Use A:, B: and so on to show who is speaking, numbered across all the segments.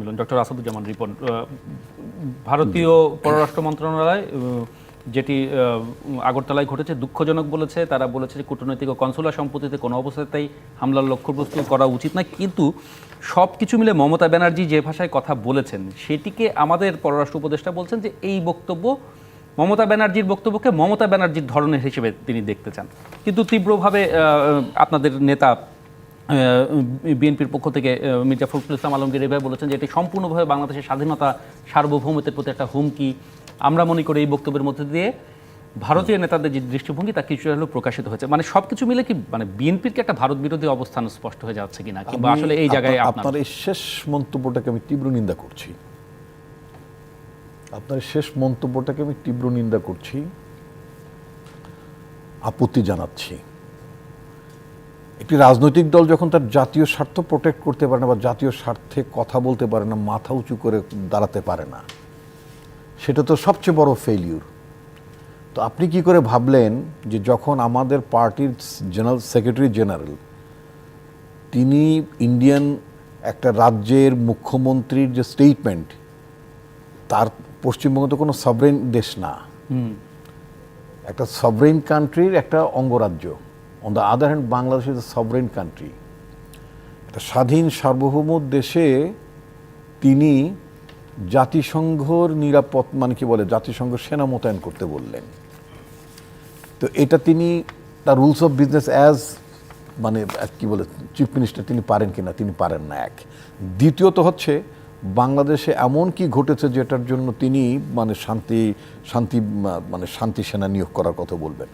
A: মিলন doctor Asaduzzaman Ripon ভারতীয় পররাষ্ট্র মন্ত্রণালয় যেটি আগরতলায় ঘটেছে দুঃখজনক বলেছে। তারা বলেছে যে কূটনৈতিক ও কনসুলার সম্পত্তিতে কোনো অবস্থাতেই হামলার লক্ষ্যবস্তু করা উচিত নয়। কিন্তু সব কিছু মিলে মমতা ব্যানার্জি যে ভাষায় কথা বলেছেন সেটিকে আমাদের পররাষ্ট্র উপদেষ্টা বলছেন যে এই বক্তব্য মমতা ব্যানার্জির বক্তব্যকে মমতা ব্যানার্জির ধরনের হিসেবে তিনি দেখতে চান। কিন্তু তীব্রভাবে আপনাদের নেতা বিএনপির পক্ষ থেকে মির্জা ফখরুল ইসলাম আলমগীর এভাবে বলেছেন যে এটি সম্পূর্ণভাবে বাংলাদেশের স্বাধীনতা সার্বভৌমত্বের প্রতি একটা হুমকি। আমরা মনে করি এই বক্তব্যের মধ্যে দিয়ে ভারতীয় নেতাদের যে দৃষ্টিভঙ্গি তা কিছুটা হলেও প্রকাশিত হয়েছে। মানে সবকিছু মিলে কি মানে বিএনপির কি একটা ভারত বিরোধী অবস্থান স্পষ্ট হয়ে যাচ্ছে কিনা কিংবা আসলে এই জায়গায়
B: আপনার এই শেষ মন্তব্যটাকে আমি তীব্র নিন্দা করছি। আপনার শেষ মন্তব্যটাকে আমি তীব্র নিন্দা করছি আপত্তি জানাচ্ছি। একটি রাজনৈতিক দল যখন তার জাতীয় স্বার্থ প্রোটেক্ট করতে পারে না বা জাতীয় স্বার্থে কথা বলতে পারে না মাথা উঁচু করে দাঁড়াতে পারে না সেটা তো সবচেয়ে বড় ফেলিউর তো আপনি কি করে ভাবলেন যে যখন আমাদের পার্টির জেনারেল সেক্রেটারি জেনারেল তিনি ইন্ডিয়ান একটা রাজ্যের মুখ্যমন্ত্রীর যে স্টেটমেন্ট তার পশ্চিমবঙ্গ তো কোনো সবরেন দেশ না। একটা সবরেন কান্ট্রির একটা অঙ্গরাজ্য। On the other hand Bangladesh is sovereign country একটা স্বাধীন সার্বভৌম দেশে তিনি জাতিসংঘর নিরাপদ মানে কি বলে, জাতিসংঘ সেনা মোতায়েন করতে বললেন। তো এটা তিনি, তার রুলস অফ বিজনেস অ্যাজ মানে কি বলে চিফ মিনিস্টার তিনি পারেন কিনা, তিনি পারেন না এক। দ্বিতীয়ত হচ্ছে বাংলাদেশে এমন কি ঘটেছে যেটার জন্য তিনি মানে শান্তি শান্তি মানে শান্তি সেনা নিয়োগ করার কথা বলবেন?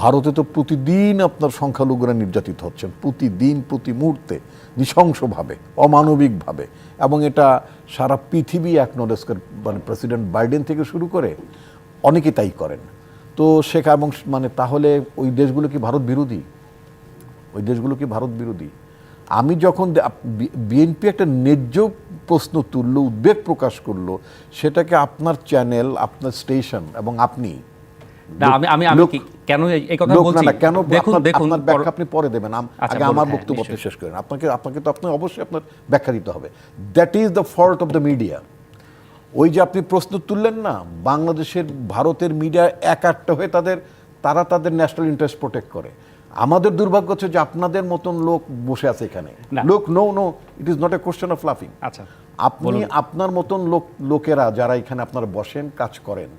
B: ভারতে তো প্রতিদিন আপনার সংখ্যালঘুরা নির্যাতিত হচ্ছেন, প্রতিদিন, প্রতি মুহূর্তে, নৃশংসভাবে, অমানবিকভাবে। এবং এটা সারা পৃথিবী অ্যাকনোলেজ করে মানে প্রেসিডেন্ট বাইডেন থেকে শুরু করে অনেকে তাই করেন। তো শেখা, এবং মানে তাহলে ওই দেশগুলো কি ভারত বিরোধী? ওই দেশগুলো কি ভারত বিরোধী? আমি যখন বিএনপি একটা ন্যায্য প্রশ্ন তুললো উদ্বেগ প্রকাশ করল সেটাকে আপনার চ্যানেল আপনার স্টেশন এবং আপনি
A: না আমি আমি আমি কেন এই- এই কথা বলছি?
B: কেন
A: দেখুন দেখুন
B: আপনার ব্যাখ্যা আপনি পরে দেবেন। আগে আমার বক্তব্য শেষ করেন। আপনাকে আপনাকে তো আপনি অবশ্যই আপনার ব্যাখ্যা দিতে হবে। That is the fault of the media ওই যে আপনি প্রশ্ন তুললেন না বাংলাদেশের ভারতের মিডিয়া এক একটা হয়ে তাদের তারা তাদের ন্যাশনাল ইন্টারেস্ট প্রোটেক্ট করে। আমাদের দুর্ভাগ্য হচ্ছে যে আপনাদের মতন লোক বসে আছে এখানে। লোক no no it is not a question of লাফিং
A: আচ্ছা
B: আপনি আপনার মতন লোক লোকেরা যারা এখানে আপনারা বসেন কাজ করেন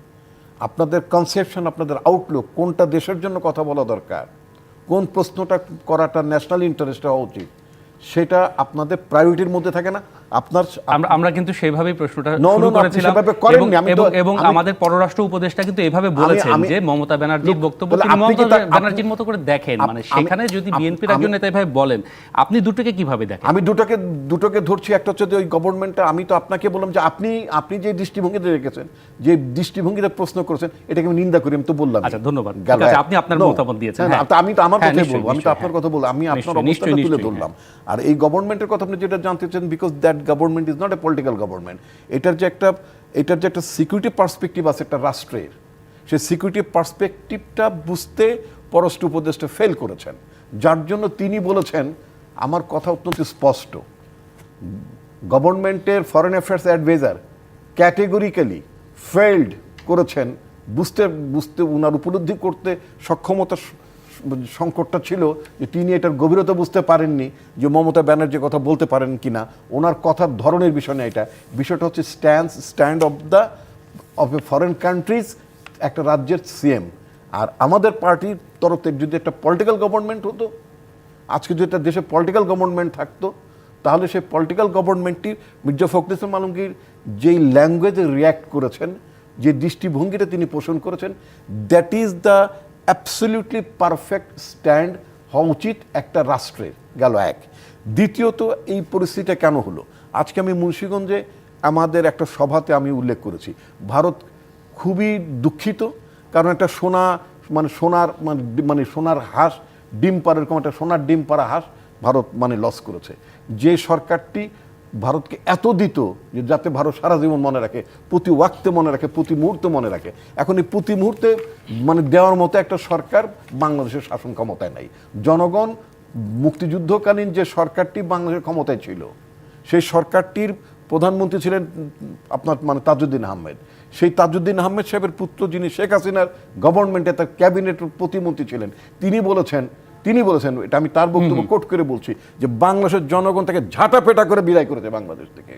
B: আপনাদের কনসেপশন আপনাদের আউটলুক কোনটা দেশের জন্য কথা বলা দরকার কোন প্রশ্নটা করাটা ন্যাশনাল ইন্টারেস্ট হওয়া উচিত সেটা আপনাদের প্রায়োরিটির মধ্যে থাকে না। আপনার
A: আমরা আমরা কিন্তু সেইভাবেই প্রশ্নটা শুরু করেছিলাম এবং- এবং আমাদের পররাষ্ট্র উপদেষ্টা কিন্তু এভাবে বলেছেন যে মমতা ব্যানার্জির বক্তব্য তিনি মমতা ব্যানার্জির মতো করে দেখেন? মানে সেখানে যদি বিএনপির একজন নেতা এভাবে বলেন আপনি দুটোকে কীভাবে দেখেন?
B: আমি দুটোকে দুটোকে ধরছি। একটা হচ্ছে যে ওই গভর্নমেন্টটা আমি তো আপনাকে বললাম যে আপনি আপনি যে দৃষ্টিভঙ্গিতে রেখেছেন যে দৃষ্টিভঙ্গিতে প্রশ্ন করেছেন এটাকে আমি নিন্দা করি আমি তো বললাম
A: আচ্ছা, ধন্যবাদ। আপনি আপনার মতামত দিয়েছেন, হ্যাঁ।
B: আমি তো আমার
A: হ্যাঁ,
B: কথাই বলব। আমি তো আপনার
A: হ্যাঁ।
B: কথা বলব আমি আপনার অবস্থাটা তুলে ধরলাম। আর এই গভর্নমেন্টের কথা আপনি যেটা জানতে চান because that government is not a political government এটার যে একটা, এটার যে একটা সিকিউরিটি পার্সপেক্টিভ আছে একটা রাষ্ট্রের, সেই সিকিউরিটি পার্সপেক্টিভটা বুঝতে পররাষ্ট্র উপদেষ্টা ফেল করেছেন। যার জন্য তিনি বলেছেন, আমার কথা অত্যন্ত স্পষ্ট। গভর্নমেন্টের foreign affairs adviser categorically failed করেছেন। বুঝতে বুঝতে উনার উপলব্ধি করতে সক্ষমতা সংকটটা ছিল যে তিনি এটার গভীরতা বুঝতে পারেননি যে মমতা ব্যানার্জি কথা বলতে পারেন কিনা। ওনার কথার ধরনের বিষয় না এটা। বিষয়টা হচ্ছে stand stand of the of a foreign countries একটা রাজ্যের সিএম আর আমাদের পার্টির তরফ থেকে যদি একটা পলিটিক্যাল গভর্নমেন্ট হতো, আজকে যদি একটা দেশে পলিটিক্যাল গভর্নমেন্ট থাকতো, তাহলে সেই পলিটিক্যাল গভর্নমেন্টটি মির্জা ফখরুল ইসলাম আলমগীর যেই ল্যাঙ্গুয়েজে রিয়্যাক্ট করেছেন, যে দৃষ্টিভঙ্গিটা তিনি পোষণ করেছেন that is the absolutely perfect stand হওয়া উচিত একটা রাষ্ট্রের গেল এক। দ্বিতীয়ত, এই পরিস্থিতিটা কেন হলো? আজকে আমি মুন্সীগঞ্জে আমাদের একটা সভাতে আমি উল্লেখ করেছি। ভারত খুবই দুঃখিত, কারণ একটা সোনা মানে সোনার মানে মানে সোনার হাঁস, ডিম পাড়া এরকম একটা সোনার ডিম পাড়া হাঁস ভারত মানে লস করেছে। যে সরকারটি ভারতকে এত দিত যে যাতে ভারত সারা জীবন মনে রাখে, প্রতি ওয়াক্তে মনে রাখে, প্রতি মুহূর্তে মনে রাখে। এখন এই প্রতি মুহূর্তে মানে দেওয়ার মতো একটা সরকার বাংলাদেশের শাসন ক্ষমতায় নাই। জনগণ মুক্তিযুদ্ধকালীন যে সরকারটি বাংলাদেশের ক্ষমতায় ছিল, সেই সরকারটির প্রধানমন্ত্রী ছিলেন আপনার মানে তাজউদ্দিন আহমেদ। সেই তাজউদ্দিন আহমেদ সাহেবের পুত্র যিনি শেখ হাসিনার গভর্নমেন্টে তার ক্যাবিনেট প্রতিমন্ত্রী ছিলেন, তিনি বলেছেন তিনি বলেছেন এটা আমি তার বক্তব্য কোট করে বলছি যে বাংলাদেশের জনগণ তাকে ঝাঁটাপেটা করে বিদায় করেছে বাংলাদেশ থেকে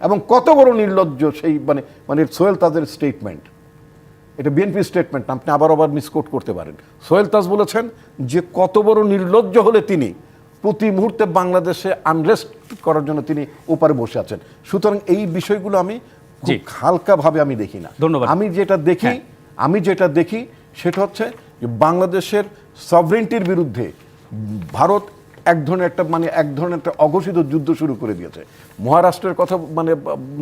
B: এবং কত বড় নির্লজ্জ সেই মানে মানে সোহেল তাদের স্টেটমেন্ট এটা বিএনপি স্টেটমেন্ট আপনি আবার আবার মিসকোট করতে পারেন সোহেল তাজ বলেছেন যে কত বড় নির্লজ্জ হলে তিনি প্রতি মুহূর্তে বাংলাদেশে আনরেস্ট করার জন্য তিনি ওপারে বসে আছেন সুতরাং এই বিষয়গুলো আমি। খুব হালকাভাবে আমি দেখি না
A: ধন্যবাদ।
B: আমি যেটা দেখি
A: হ্যাঁ।
B: আমি যেটা দেখি সেটা হচ্ছে যে বাংলাদেশের সভরেন্টির বিরুদ্ধে ভারত এক ধরনের একটা মানে এক ধরনের একটা অঘোষিত যুদ্ধ শুরু করে দিয়েছে। মহারাষ্ট্রের কথা মানে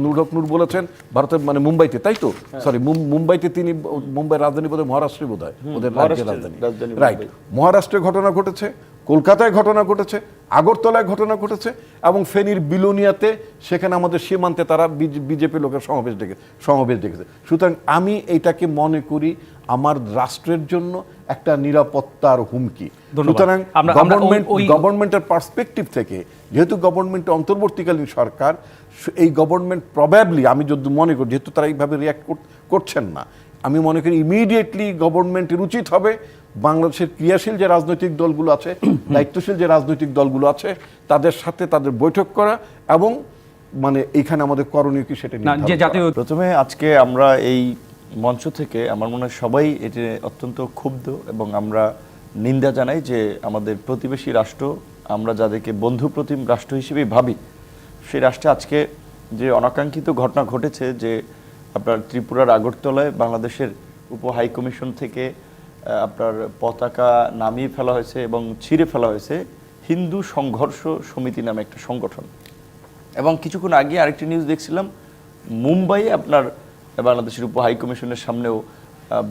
B: নুর নূর বলেছেন ভারতের মানে মুম্বাইতে তাই তো?
C: হ্যাঁ।
B: সরি মুম্বাইতে তিনি মুম্বাই রাজধানী বোধহয় মহারাষ্ট্রে বোধ হয় ওদের রাজ্যের রাজধানী। রাইট মহারাষ্ট্রে ঘটনা ঘটেছে কলকাতায় ঘটনা ঘটেছে আগরতলায় ঘটনা ঘটেছে এবং ফেনীর বিলোনিয়াতে সেখানে আমাদের সীমান্তে তারা বিজেপি লোকের সমাবেশ ডেকে সমাবেশ ডেকেছে। সুতরাং আমি এইটাকে মনে করি আমার রাষ্ট্রের জন্য একটা নিরাপত্তার হুমকি সুতরাং গভর্নমেন্ট গভর্নমেন্টের পার্সপেক্টিভ থেকে যেহেতু গভর্নমেন্ট অন্তর্বর্তীকালীন সরকার এই গভর্নমেন্ট প্রবাবলি আমি যদি মনে করি যেহেতু তারা এইভাবে রিয়াক্ট করছেন না আমি মনে করি ইমিডিয়েটলি গভর্নমেন্টের উচিত হবে বাংলাদেশের ক্রিয়াশীল যে রাজনৈতিক দলগুলো আছে দায়িত্বশীল যে রাজনৈতিক দলগুলো আছে তাদের সাথে তাদের বৈঠক করা এবং মানে এইখানে আমাদের করণীয় কি সেটা
A: না
B: নির্ধারণ
A: যে
B: করা।
A: জাতীয়
C: প্রথমে আজকে আমরা এই মঞ্চ থেকে আমার মনে হয় সবাই এটি অত্যন্ত ক্ষুব্ধ এবং আমরা নিন্দা জানাই যে আমাদের প্রতিবেশী রাষ্ট্র, আমরা যাদেরকে বন্ধু প্রতিম রাষ্ট্র হিসেবেই ভাবি, সেই রাষ্ট্রে আজকে যে অনাকাঙ্ক্ষিত ঘটনা ঘটেছে যে আপনার ত্রিপুরার আগরতলায় বাংলাদেশের উপ হাই কমিশন থেকে আপনার পতাকা নামিয়ে ফেলা হয়েছে এবং ছিঁড়ে ফেলা হয়েছে হিন্দু সংঘর্ষ সমিতি নামে একটা সংগঠন। এবং কিছুক্ষণ আগে আরেকটি নিউজ দেখছিলাম, মুম্বাইয়ে আপনার বাংলাদেশের উপ হাই কমিশনের সামনেও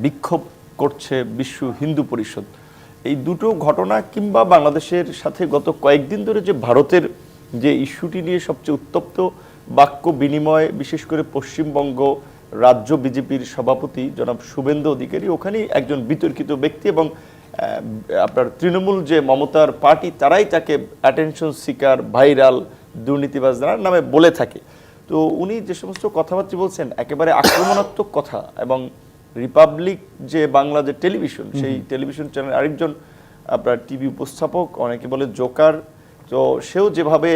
C: বিক্ষোভ করছে বিশ্ব হিন্দু পরিষদ। এই দুটো ঘটনা কিংবা বাংলাদেশের সাথে গত কয়েকদিন ধরে যে ভারতের যে ইস্যুটি নিয়ে সবচেয়ে উত্তপ্ত বাক্য বিনিময়, বিশেষ করে পশ্চিমবঙ্গ রাজ্য বিজেপির সভাপতি জনাব শুভেন্দু অধিকারী, ওখানেই একজন বিতর্কিত ব্যক্তি এবং আপনার তৃণমূল যে মমতার পার্টি, তারাই তাকে অ্যাটেনশন সিকার ভাইরাল দুর্নীতিবাজ নামে বলে থাকে। তো উনি যে সমস্ত কথাবার্তা বলছেন একেবারে আক্রমণাত্মক কথা এবং রিপাবলিক যে বাংলা যে টেলিভিশন সেই টেলিভিশন চ্যানেল আরেকজন আপনার টিভি উপস্থাপক অনেকে বলে জোকার। তো সেও যেভাবে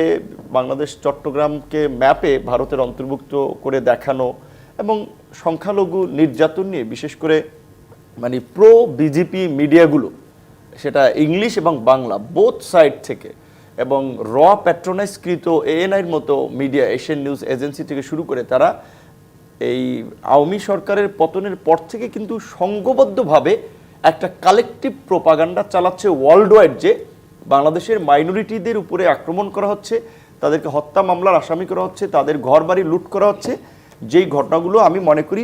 C: বাংলাদেশ চট্টগ্রামকে ম্যাপে ভারতের অন্তর্ভুক্ত করে দেখানো এবং সংখ্যালঘু নির্যাতন নিয়ে বিশেষ করে মানে প্রো বিজেপি মিডিয়াগুলো সেটা ইংলিশ এবং বাংলা বোথ সাইড থেকে এবং র প্যাট্রোনাইজকৃত এএনআইয়ের মতো মিডিয়া এশিয়ান নিউজ এজেন্সি থেকে শুরু করে তারা এই আওয়ামী সরকারের পতনের পর থেকে কিন্তু সংঘবদ্ধভাবে একটা কালেকটিভ প্রোপাগান্ডা চালাচ্ছে ওয়ার্ল্ড ওয়াইড যে বাংলাদেশের মাইনরিটিদের উপরে আক্রমণ করা হচ্ছে, তাদেরকে হত্যা মামলার আসামি করা হচ্ছে, তাদের ঘর বাড়ি লুট করা হচ্ছে। যেই ঘটনাগুলো আমি মনে করি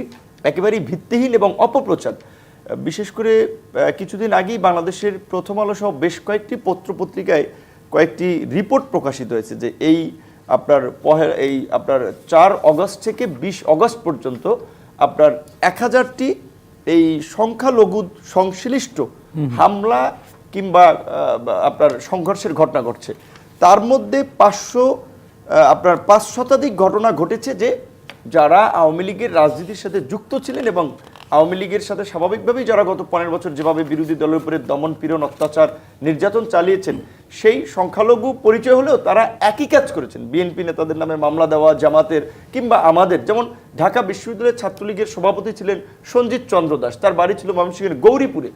C: একেবারেই ভিত্তিহীন এবং অপপ্রচার। বিশেষ করে কিছুদিন আগেই বাংলাদেশের প্রথম আলো সহ বেশ কয়েকটি পত্রপত্রিকায় কয়েকটি রিপোর্ট প্রকাশিত হয়েছে যে এই আপনার পহে এই আপনার চার অগস্ট থেকে বিশ অগস্ট পর্যন্ত আপনার এক হাজারটি এই সংখ্যালঘু সংশ্লিষ্ট হামলা কিংবা আপনার সংঘর্ষের ঘটনা ঘটছে। তার মধ্যে পাঁচশো আপনার পাঁচ শতাধিক ঘটনা ঘটেছে যে যারা আওয়ামী লীগের রাজনীতির সাথে যুক্ত ছিলেন এবং আওয়ামী লীগের সাথে স্বাভাবিকভাবেই যারা গত পনেরো বছর যেভাবে বিরোধী দলের উপরে দমন পীড়ন, অত্যাচার, নির্যাতন চালিয়েছেন, সেই সংখ্যালঘু পরিচয় হলেও তারা একই কাজ করেছেন। বিএনপি নেতাদের নামে মামলা দেওয়া, জামাতের কিংবা আমাদের। যেমন ঢাকা বিশ্ববিদ্যালয়ের ছাত্রলীগের সভাপতি ছিলেন সঞ্জিত চন্দ্র দাস। তার বাড়ি ছিল ময়মনসিংহের গৌরীপুরে।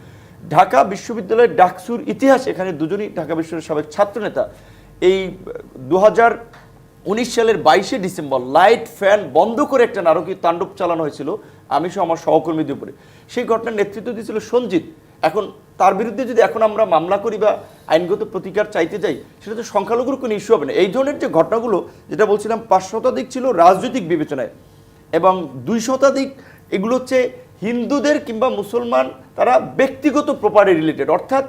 C: ঢাকা বিশ্ববিদ্যালয়ের ডাকসুর ইতিহাস, এখানে দুজনই ঢাকা বিশ্ববিদ্যালয়ের সাবেক ছাত্রনেতা। এই দু উনিশ সালের বাইশে ডিসেম্বর লাইট ফ্যান বন্ধ করে একটা নারকীয় তাণ্ডব চালানো হয়েছিল। আমি সহ আমার সহকর্মীদের উপরে। সেই ঘটনার নেতৃত্ব দিয়েছিল সঞ্জিত। এখন তার বিরুদ্ধে যদি এখন আমরা মামলা করি বা আইনগত প্রতিকার চাইতে যাই, সেটা তো সংখ্যালঘুর কোনো ইস্যু হবে না। এই ধরনের যে ঘটনাগুলো, যেটা বলছিলাম, পাঁচ শতাধিক ছিল রাজনৈতিক বিবেচনায় এবং দুই শতাধিক এগুলো হচ্ছে হিন্দুদের কিংবা মুসলমান, তারা ব্যক্তিগত প্রপার্টি রিলেটেড অর্থাৎ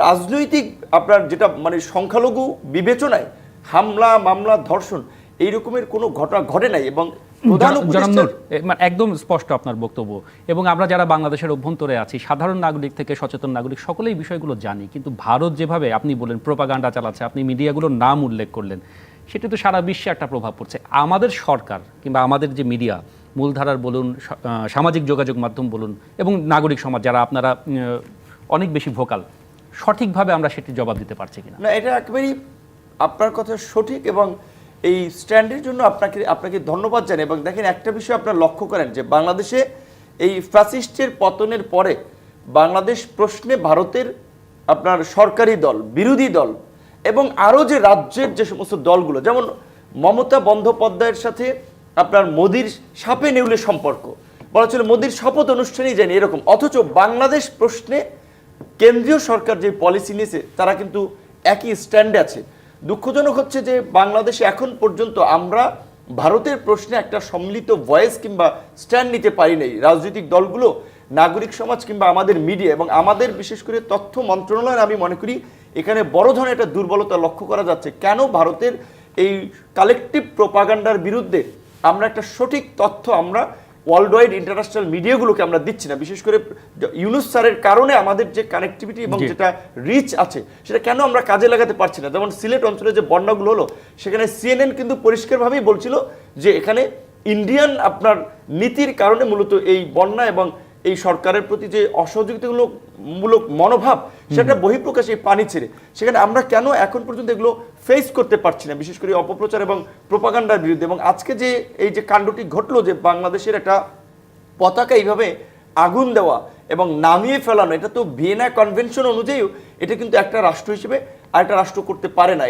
C: রাজনৈতিক আপনার যেটা মানে সংখ্যালঘু বিবেচনায় হামলা, মামলা, ধর্ষণ, এই রকমের কোনো ঘটনা ঘটে নাই এবং
A: মানে একদম স্পষ্ট আপনার বক্তব্য। এবং আমরা যারা বাংলাদেশের অভ্যন্তরে আছি সাধারণ নাগরিক থেকে সচেতন নাগরিক সকলেই বিষয়গুলো জানি। কিন্তু ভারত যেভাবে আপনি বলেন প্রোপাগান্ডা চালাচ্ছে আপনি মিডিয়াগুলোর নাম উল্লেখ করলেন সেটি তো সারা বিশ্বে একটা প্রভাব পড়ছে। আমাদের সরকার কিংবা আমাদের যে মিডিয়া মূলধারার বলুন সামাজিক যোগাযোগ মাধ্যম বলুন এবং নাগরিক সমাজ যারা আপনারা অনেক বেশি ভোকাল সঠিকভাবে আমরা সেটি জবাব দিতে পারছি কিনা?
C: না এটা একেবারেই আপনার কথা সঠিক এবং এই স্ট্যান্ডের জন্য আপনাকে আপনাকে ধন্যবাদ জানাই। এবং দেখেন, একটা বিষয় আপনার লক্ষ্য করেন যে বাংলাদেশে এই ফ্যাসিস্টের পতনের পরে বাংলাদেশ প্রশ্নে ভারতের আপনার সরকারি দল, বিরোধী দল এবং আরও যে রাজ্যের যে সমস্ত দলগুলো, যেমন মমতা বন্দ্যোপাধ্যায়ের সাথে আপনার মোদির সাপে নেউলে সম্পর্ক। বলা ছিল মোদির শপথ অনুষ্ঠানেই জানি এরকম। অথচ বাংলাদেশ প্রশ্নে কেন্দ্রীয় সরকার যে পলিসি নিয়েছে, তারা কিন্তু একই স্ট্যান্ডে আছে। দুঃখজনক হচ্ছে যে বাংলাদেশে এখন পর্যন্ত আমরা ভারতের প্রশ্নে একটা সম্মিলিত ভয়েস কিংবা স্ট্যান্ড নিতে পারি নাই। রাজনৈতিক দলগুলো, নাগরিক সমাজ কিংবা আমাদের মিডিয়া এবং আমাদের বিশেষ করে তথ্য মন্ত্রণালয়ের আমি মনে করি এখানে বড় ধরনের একটা দুর্বলতা লক্ষ্য করা যাচ্ছে। কেন ভারতের এই কালেকটিভ প্রোপাগান্ডার বিরুদ্ধে আমরা একটা সঠিক তথ্য আমরা ওয়ার্ল্ড ওয়াইড ইন্টারন্যাশনাল মিডিয়াগুলোকে আমরা দিচ্ছি না। বিশেষ করে ইউনুস স্যারের কারণে আমাদের যে কানেক্টিভিটি এবং যেটা রিচ আছে সেটা কেন আমরা কাজে লাগাতে পারছি না? যেমন সিলেট অঞ্চলে যে বন্যাগুলো হলো সেখানে সিএনএন কিন্তু পরিষ্কারভাবেই বলছিল যে এখানে ইন্ডিয়ান আপনার নীতির কারণে মূলত এই বন্যা এবং এই সরকারের প্রতি যে অসহযোগিতামূলক মূলক মনোভাব সেটা বহিঃপ্রকাশ এই পানি ছেড়ে। সেখানে আমরা কেন এখন পর্যন্ত এগুলো ফেস করতে পারছি না বিশেষ করে অপপ্রচার এবং প্রোপাগান্ডার বিরুদ্ধে? এবং আজকে যে এই যে কাণ্ডটি ঘটলো যে বাংলাদেশের একটা পতাকা এইভাবে আগুন দেওয়া এবং নামিয়ে ফেলানো এটা তো ভিয়েনা কনভেনশন অনুযায়ীও এটা কিন্তু একটা রাষ্ট্র হিসেবে আর একটা রাষ্ট্র করতে পারে না।